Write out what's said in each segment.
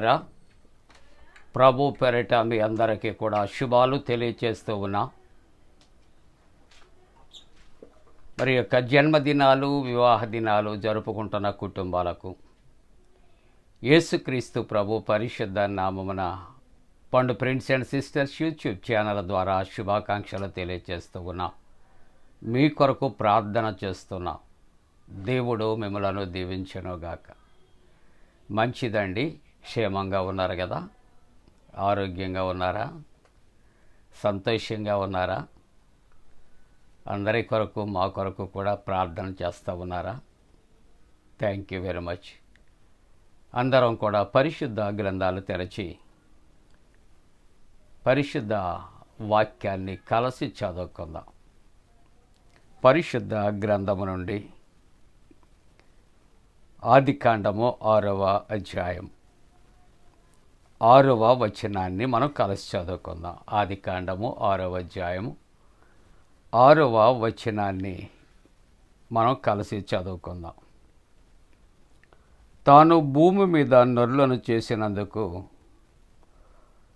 ప్రియులారా ప్రభు పెరట మీ అందరికీ కూడా శుభాలు తెలియచేస్తూ ఉన్నా. మరి యొక్క జన్మదినాలు వివాహ దినాలు జరుపుకుంటున్న కుటుంబాలకు యేసుక్రీస్తు ప్రభు పరిశుద్ధ నామమున పండు friends and sisters YouTube channel ద్వారా శుభాకాంక్షలు తెలియజేస్తూ ఉన్నా. మీ కొరకు ప్రార్థన చేస్తున్నా. దేవుడు మిమ్మలను దీవించనుగాక. మంచిదండి. క్షేమంగా ఉన్నారు కదా? ఆరోగ్యంగా ఉన్నారా? సంతోషంగా ఉన్నారా? అందరి కొరకు మా కొరకు కూడా ప్రార్థన చేస్తూ ఉన్నారా? థ్యాంక్ యూ వెరీ మచ్ అందరం కూడా పరిశుద్ధ గ్రంథాలు తెరచి పరిశుద్ధ వాక్యాన్ని కలసి చదువుకుందాం. పరిశుద్ధ గ్రంథము నుండి ఆదికాండము ఆరవ అధ్యాయం ఆరవ వచనాన్ని మనం కలిసి చదువుకుందాం. ఆదికాండము ఆరవ అధ్యాయము. ఆరవ వచనాన్ని మనం కలిసి చదువుకుందాం. తాను భూమి మీద నొర్లను చేసినందుకు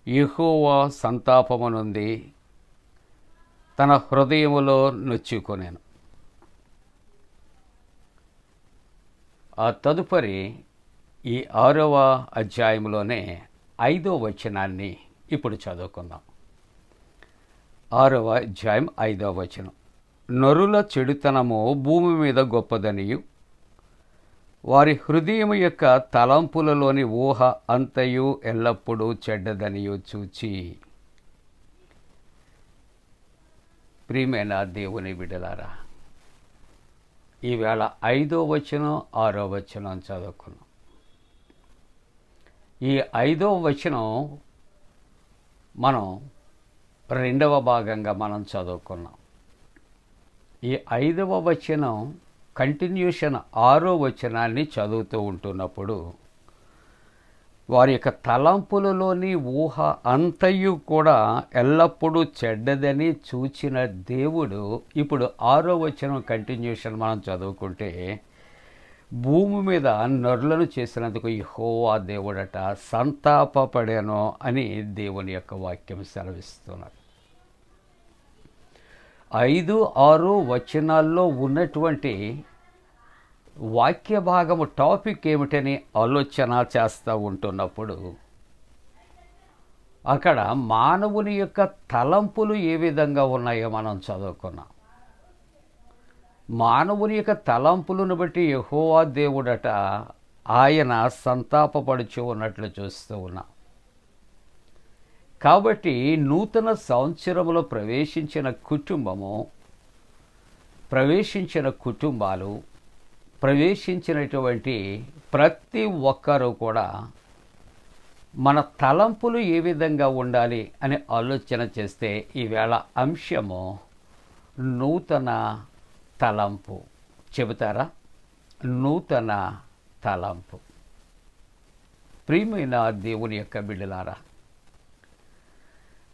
యెహోవా సంతాపము నుండి తన హృదయములో నొచ్చుకొనేను. ఆ తదుపరి ఈ ఆరవ అధ్యాయంలోనే ఐదో వచనాన్ని ఇప్పుడు చదువుకుందాం. ఆరవ అధ్యాయం ఐదవ వచనం. నరుల చెడుతనము భూమి మీద గొప్పదనియు. వారి హృదయం యొక్క తలంపులలోని ఊహ అంతయు ఎల్లప్పుడూ చెడ్డదనియు చూచి. ప్రియమైన దేవుని బిడలారా ఈవేళ ఐదో వచనం ఆరో వచనం చదువుకున్నాం. ఈ ఐదో వచనం మనం రెండవ భాగంగా మనం చదువుకున్నాం. ఈ ఐదవ వచనం కంటిన్యూషన్ ఆరో వచనాన్ని చదువుతూ ఉంటున్నప్పుడు వారి యొక్క తలంపులలోని ఊహ అంతయు కూడా ఎల్లప్పుడూ చెడ్డదని చూచిన దేవుడు ఇప్పుడు ఆరో వచనం కంటిన్యూషన్ మనం చదువుకుంటే భూమి మీద నరులను చేసినందుకు యహోవా హోవా దేవుడట సంతాపపడాను అని దేవుని యొక్క వాక్యం సెలవిస్తున్నారు ఐదు ఆరు వచనాల్లో ఉన్నటువంటి వాక్య భాగము టాపిక్ ఏమిటని ఆలోచన చేస్తూ ఉంటున్నప్పుడు అక్కడ మానవుని యొక్క తలంపులు ఏ విధంగా ఉన్నాయో మనం చదువుకున్నాం. మానవుని యొక్క తలంపులను బట్టి యహోవా దేవుడట ఆయన సంతాపపడుచు ఉన్నట్లు చూస్తూ ఉన్నాం. కాబట్టి నూతన సంవత్సరంలో ప్రవేశించిన కుటుంబము ప్రవేశించిన కుటుంబాలు ప్రవేశించినటువంటి ప్రతి ఒక్కరూ కూడా మన తలంపులు ఏ విధంగా ఉండాలి అని ఆలోచన చేస్తే ఈవేళ అంశము నూతన తలంపు. చెబుతారా? నూతన తలంపు. ప్రియమైన దేవుని యొక్క బిడ్డలారా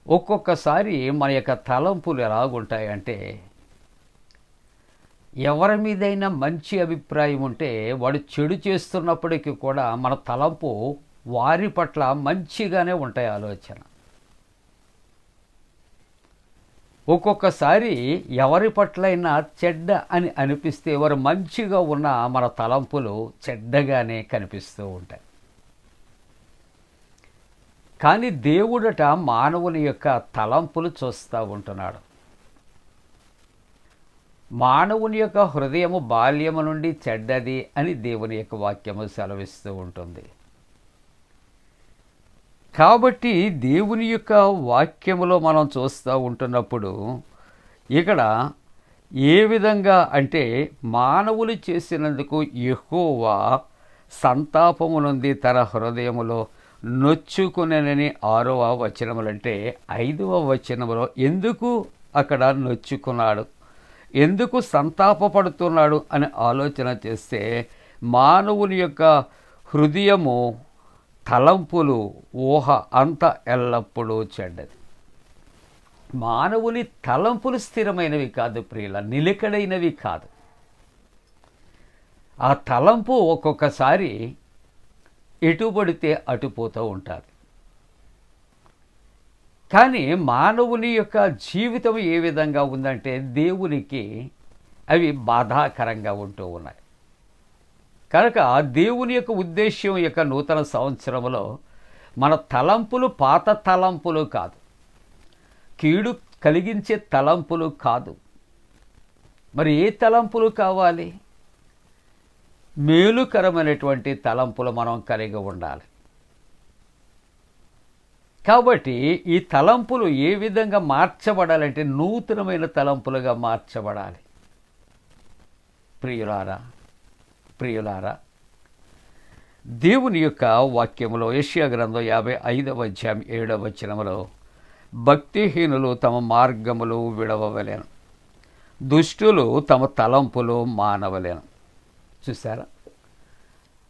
ఒక్కొక్కసారి మన యొక్క తలంపులు ఎలాగుంటాయంటే ఎవరి మీదైనా మంచి అభిప్రాయం ఉంటే వాడు చెడు చేస్తున్నప్పటికీ కూడా మన తలంపు వారి పట్ల మంచిగానే ఉంటాయి ఆలోచన. ఒక్కొక్కసారి ఎవరి పట్లైనా చెడ్డ అని అనిపిస్తే వారు మంచిగా ఉన్న మన తలంపులు చెడ్డగానే కనిపిస్తూ ఉంటాయి. కానీ దేవుడట మానవుని యొక్క తలంపులు చూస్తూ ఉంటున్నాడు. మానవుని యొక్క హృదయము బాల్యము నుండి చెడ్డది అని దేవుని యొక్క వాక్యము సెలవిస్తూ ఉంటుంది. కాబట్టి దేవుని యొక్క వాక్యములో మనం చూస్తూ ఉంటున్నప్పుడు ఇక్కడ ఏ విధంగా అంటే మానవులు చేసినందుకు ఎక్కువ సంతాపము నుండి తన హృదయములో నొచ్చుకునేనని ఆరవ వచనములంటే ఐదవ వచనములో ఎందుకు అక్కడ నొచ్చుకున్నాడు? ఎందుకు సంతాపపడుతున్నాడు అని ఆలోచన చేస్తే మానవుని యొక్క హృదయము తలంపులు ఊహ అంత ఎల్లప్పుడూ చెడ్డది. మానవుని తలంపులు స్థిరమైనవి కాదు ప్రియుల నిలకడైనవి కాదు. ఆ తలంపు ఒక్కొక్కసారి ఎటు పడితే ఉంటుంది కానీ మానవుని యొక్క జీవితం ఏ విధంగా ఉందంటే దేవునికి అవి బాధాకరంగా ఉంటూ ఉన్నాయి. కనుక దేవుని యొక్క ఉద్దేశ్యం యొక్క నూతన సంవత్సరంలో మన తలంపులు పాత తలంపులు కాదు. కీడు కలిగించే తలంపులు కాదు. మరి ఏ తలంపులు కావాలి? మేలుకరమైనటువంటి తలంపులు మనం కలిగి ఉండాలి. కాబట్టి ఈ తలంపులు ఏ విధంగా మార్చబడాలంటే నూతనమైన తలంపులుగా మార్చబడాలి. ప్రియులారా ప్రియులారా దేవుని యొక్క వాక్యములో ఏషియా గ్రంథం యాభై ఐదవ అధ్యాయం ఏడవ వచనములో భక్తిహీనులు తమ మార్గములు విడవలేను దుష్టులు తమ తలంపులు మానవలేను. చూసారా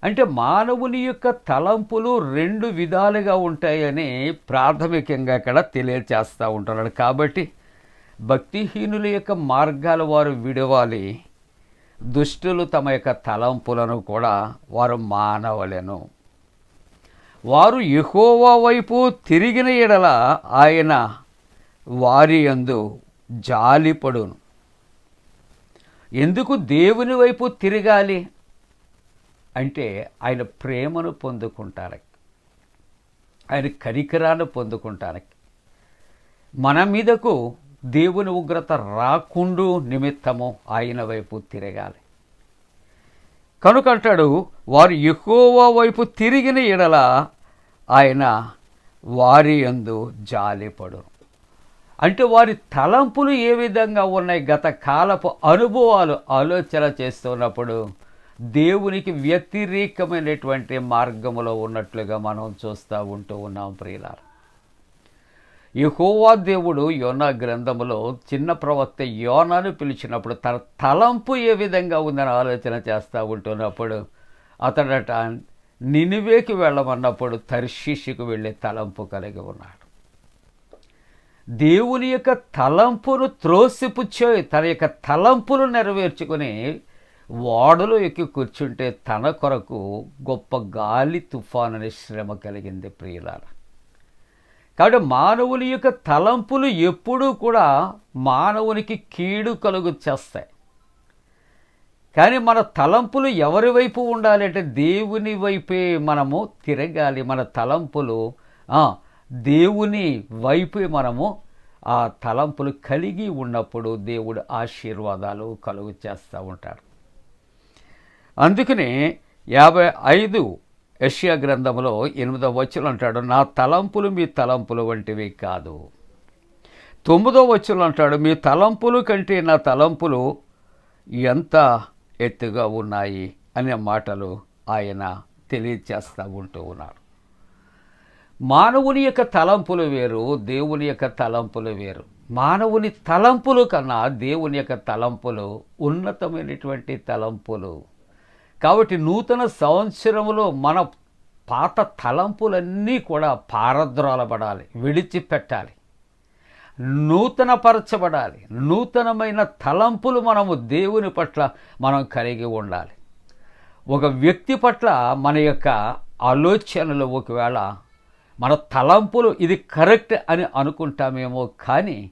అంటే మానవుని యొక్క తలంపులు రెండు విధాలుగా ఉంటాయని ప్రాథమికంగా ఇక్కడ తెలియచేస్తూ ఉంటున్నాడు కాబట్టి భక్తిహీనుల యొక్క మార్గాలు వారు విడవాలి దుష్టులు తమ యొక్క తలంపులను కూడా వారు మానవలెను. వారు ఎహోవా వైపు తిరిగిన ఎడల ఆయన వారి యందు జాలిపడును. ఎందుకు దేవుని వైపు తిరగాలి? అంటే ఆయన ప్రేమను పొందుకుంటానికి ఆయన కనికరాన్ని పొందుకుంటానికి మన మీదకు దేవుని ఉగ్రత రాకుండు నిమిత్తము ఆయన వైపు తిరగాలి. కనుక అంటాడు వారు ఎక్కువ వైపు తిరిగిన ఎడల ఆయన వారి యందు జాలిపడు. అంటే వారి తలంపులు ఏ విధంగా ఉన్నాయి? గత కాలపు అనుభవాలు ఆలోచన చేస్తున్నప్పుడు దేవునికి వ్యతిరేకమైనటువంటి మార్గములో ఉన్నట్లుగా మనం చూస్తూ ఉంటూ ఉన్నాం ప్రియులారా. యహోవా దేవుడు యోనా గ్రంథములో చిన్న ప్రవక్త యోనాను పిలిచినప్పుడు తన తలంపు ఏ విధంగా ఉందని ఆలోచన చేస్తూ ఉంటున్నప్పుడు అతడట నినివేకి వెళ్ళమన్నప్పుడు తర్షీషుకు వెళ్ళే తలంపు కలిగి ఉన్నాడు. దేవుని యొక్క తలంపును త్రోసిపుచ్చే తన యొక్క తలంపులు నెరవేర్చుకుని ఓడలో ఎక్కి కూర్చుంటే తన కొరకు గొప్ప గాలి తుఫాను అనే శ్రమ కలిగింది ప్రియులారా. కాబట్టి మానవుని యొక్క తలంపులు ఎప్పుడూ కూడా మానవునికి కీడు కలుగు చేస్తాయి కానీ మన తలంపులు ఎవరి వైపు ఉండాలి అంటే దేవుని వైపే మనము తిరగాలి. మన తలంపులు దేవుని వైపే మనము ఆ తలంపులు కలిగి ఉన్నప్పుడు దేవుడు ఆశీర్వాదాలు కలుగు చేస్తూ ఉంటాడు. అందుకనే యాభై ఐదు యష్యా గ్రంథంలో ఎనిమిదవ వచ్చులు అంటాడు నా తలంపులు మీ తలంపులు వంటివి కాదు. తొమ్మిదో వచ్చులు అంటాడు మీ తలంపులు కంటే నా తలంపులు ఎంత ఎత్తుగా ఉన్నాయి అనే మాటలు ఆయన తెలియచేస్తూ ఉంటూ ఉన్నారు మానవుని యొక్క తలంపులు వేరు దేవుని యొక్క తలంపులు వేరు. మానవుని తలంపులు కన్నా దేవుని యొక్క తలంపులు ఉన్నతమైనటువంటి తలంపులు కాబట్టి నూతన సంవత్సరంలో మన పాత తలంపులన్నీ కూడా పారద్రోలబడాలి విడిచిపెట్టాలి. నూతనపరచబడాలి. నూతనమైన తలంపులు మనము దేవుని పట్ల మనం కలిగి ఉండాలి. ఒక వ్యక్తి పట్ల మన యొక్క ఆలోచనలు ఒకవేళ మన తలంపులు ఇది కరెక్ట్ అని అనుకుంటామేమో కానీ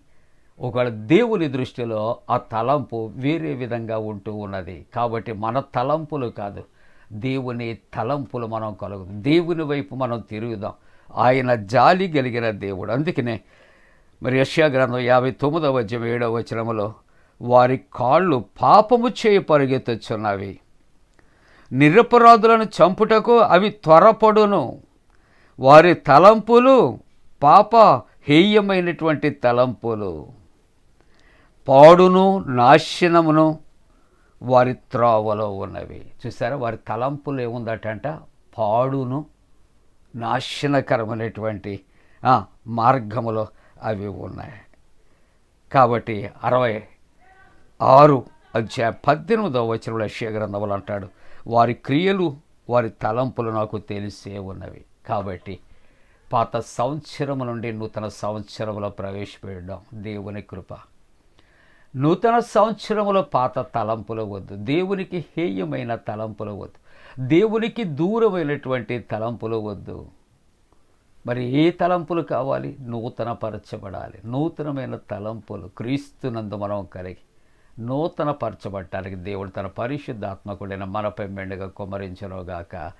ఒకవేళ దేవుని దృష్టిలో ఆ తలంపు వేరే విధంగా ఉంటూ ఉన్నది. కాబట్టి మన తలంపులు కాదు దేవుని తలంపులు మనం కలుగుదాం దేవుని వైపు మనం తిరుగుదాం. ఆయన జాలి కలిగిన దేవుడు. అందుకనే మరి యష్యా గ్రంథం యాభై తొమ్మిదవ వచనం ఏడవ వచనములో వారి కాళ్ళు పాపము చేయి పరుగెత్తుచున్నవి. నిరపరాధులను చంపుటకు అవి త్వరపడును. వారి తలంపులు పాప హేయమైనటువంటి తలంపులు. పాడును నాశనమును వారి త్రోవలో ఉన్నవి. చూసారా వారి తలంపులు ఏముందటంట పాడును నాశనకరమైనటువంటి మార్గములో అవి ఉన్నాయి. కాబట్టి అరవై ఆరు అధ్యాయ పద్దెనిమిదవ వచనంలో యెషయా అంటాడు వారి క్రియలు వారి తలంపులు నాకు తెలిసే ఉన్నవి. కాబట్టి పాత సంవత్సరము నుండి నూతన సంవత్సరములో ప్రవేశపెట్టడం దేవుని కృప. నూతన సంవత్సరములో పాత తలంపులు వద్దు. దేవునికి హేయమైన తలంపులు వద్దు. దేవునికి దూరమైనటువంటి తలంపులు వద్దు. మరి ఏ తలంపులు కావాలి? నూతన పరచబడాలి నూతనమైన తలంపులు క్రీస్తునందు మనం కలిగి నూతన పరచబడటానికి దేవుడు తన పరిశుద్ధాత్మకుడైన మనపై మెండుగా కుమరించనుగాక.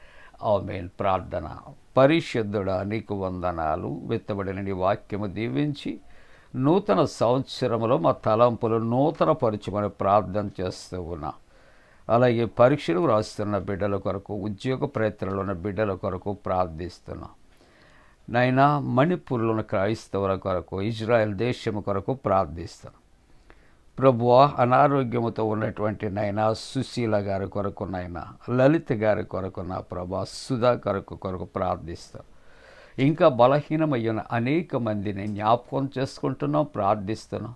ఆమెన్. ప్రార్థన. పరిశుద్ధుడా నీకు వందనాలు. వెత్తబడిన నీ వాక్యము దీవించి నూతన సంవత్సరంలో మా తలంపులు నూతన పరచమని ప్రార్థన చేస్తూ ఉన్నా. అలాగే పరీక్షలు వ్రాస్తున్న బిడ్డల కొరకు ఉద్యోగ ప్రయత్నాలు ఉన్న బిడ్డల కొరకు ప్రార్థిస్తున్నాం. నైనా మణిపూర్లో ఉన్న క్రైస్తవుల కొరకు ఇజ్రాయెల్ దేశము కొరకు ప్రార్థిస్తాను ప్రభువా అనారోగ్యముతో ఉన్నటువంటి నైనా సుశీల గారి కొరకు నైనా లలిత గారి కొరకు నా ప్రభా సుధా కొరకు కొరకు ప్రార్థిస్తాను ఇంకా బలహీనమయ్యిన అనేక మందిని జ్ఞాపకం చేసుకుంటున్నాం ప్రార్థిస్తున్నాం.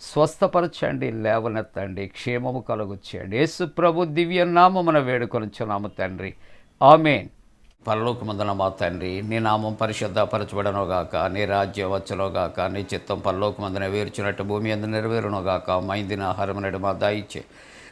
స్వస్థపరచండి లేవనెత్తండి క్షేమము కలుగుచ్చేయండి యేసు ప్రభు దివ్య నామమున వేడుకొనిచ్చున్నాము తండ్రి. ఆమెన్. పరలోకమందున మా తండ్రి నీ నామం పరిశుద్ధపరచబడనుగాక నీ రాజ్యం వచ్చునుగాక నీ చిత్తం పరలోకమందున వేర్చినట్టు భూమి అందు నెరవేరునుగాక మైందిన ఆహారమునడు మా దాయిచ్చే